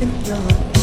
in your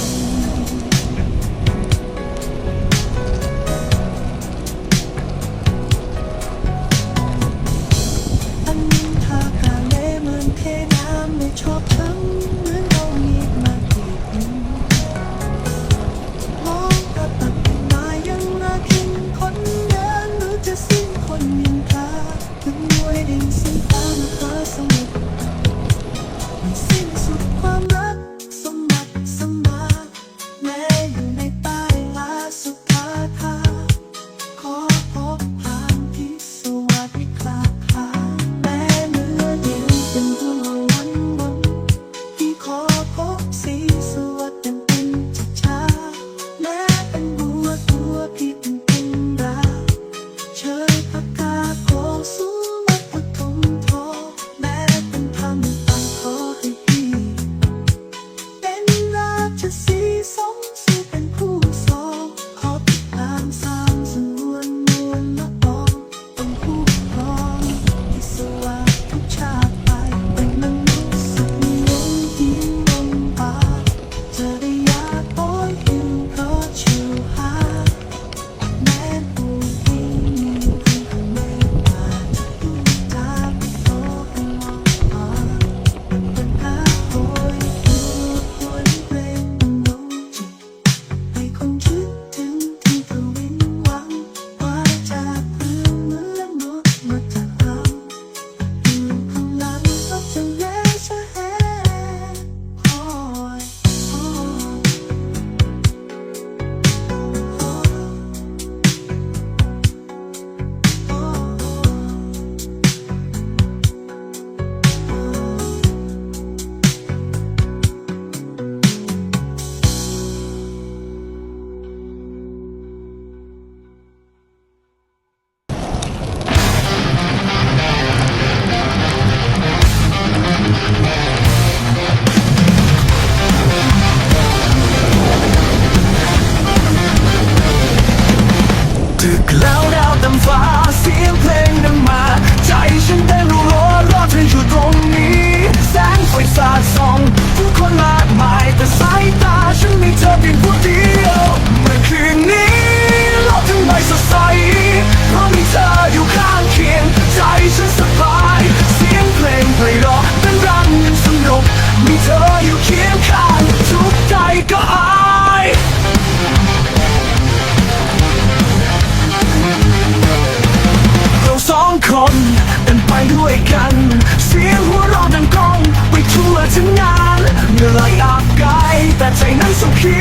ลายอาบไกลแต่ใจนั้นสุขี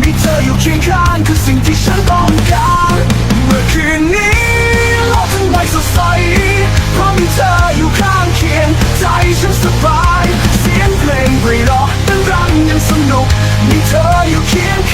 มีเธออยู่เคียงข้างคือสิ่งที่ฉันต้องการเมื่อคืนนี้โลกทั้งใบสดใสเพราะมีเธออยู่ข้างเคียงใจฉันสบาย เสียงเพลงรีรอเต้นรำยังสนุกมีเธออยู่เคียงข้าง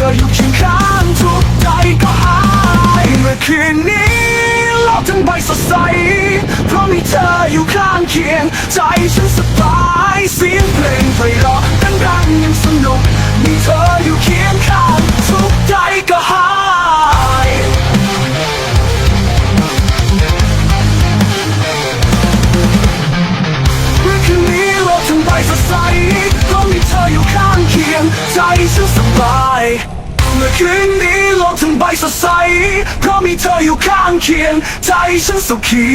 ธออยู่เคียงข้างทุกใจก็หายเมื่อคืนนี้โลกทั้งใบสดใส เพราะมีเธออยู่ข้างเคียง ใจฉันสบายเสียงเพลงไพ ฉันสบาย เมื่อคืนนี้โลกทั้งใบสดใส เพราะมีเธออยู่ข้างเคียง ใจฉันสุขี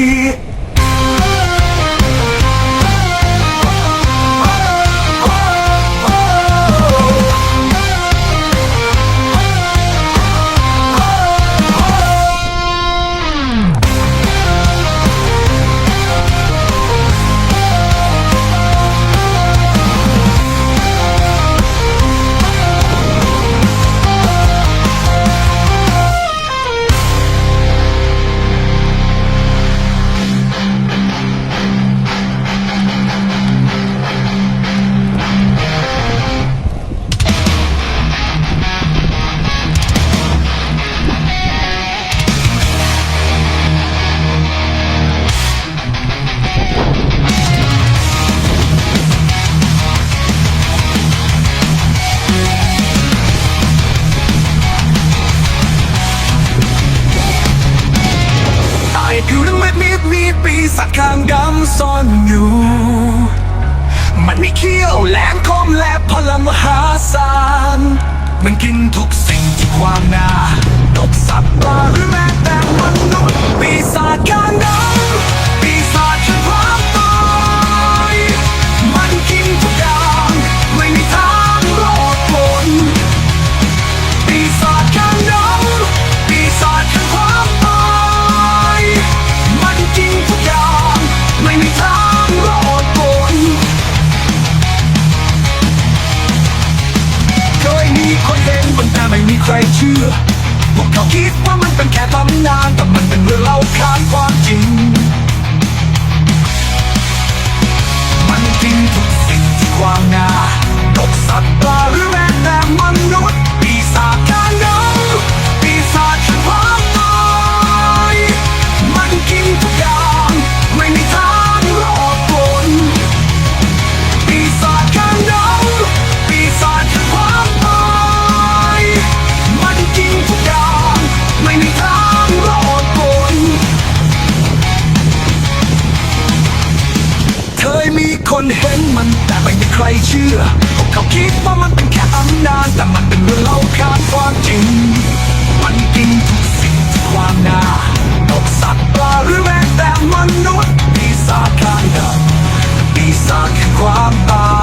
มีปีศาจข้างดำซ่อนอยู่ มันมีเขี้ยวแหลมคมและพลังมหาศาล มันกินทุกสิ่งที่ขวางหน้านกสัตว์ปลาหรือแม้แต่มนุษย์ปีศาจข้างดำ เชื่อ พวกเขาคิดว่ามันเป็นแค่ตำนาน แต่มันเป็นเรื่องเล่าขานความจริง มันจริงทุกสิ่งที่ความงานกสัตว์ปลาหรือแม้แต่มนุษย์ คนเห็นมันแต่ไม่มีใครเชื่อพวกเขาคิดว่ามันเป็นแค่อำนาจแต่มันเป็นเรื่องเล่าขานความจริง มันกินทุกสิ่งทุกความน่านกสัตว์ปลาหรือแม้แต่มนุษย์ปีศาจกลางดำปีศาจคือความตาย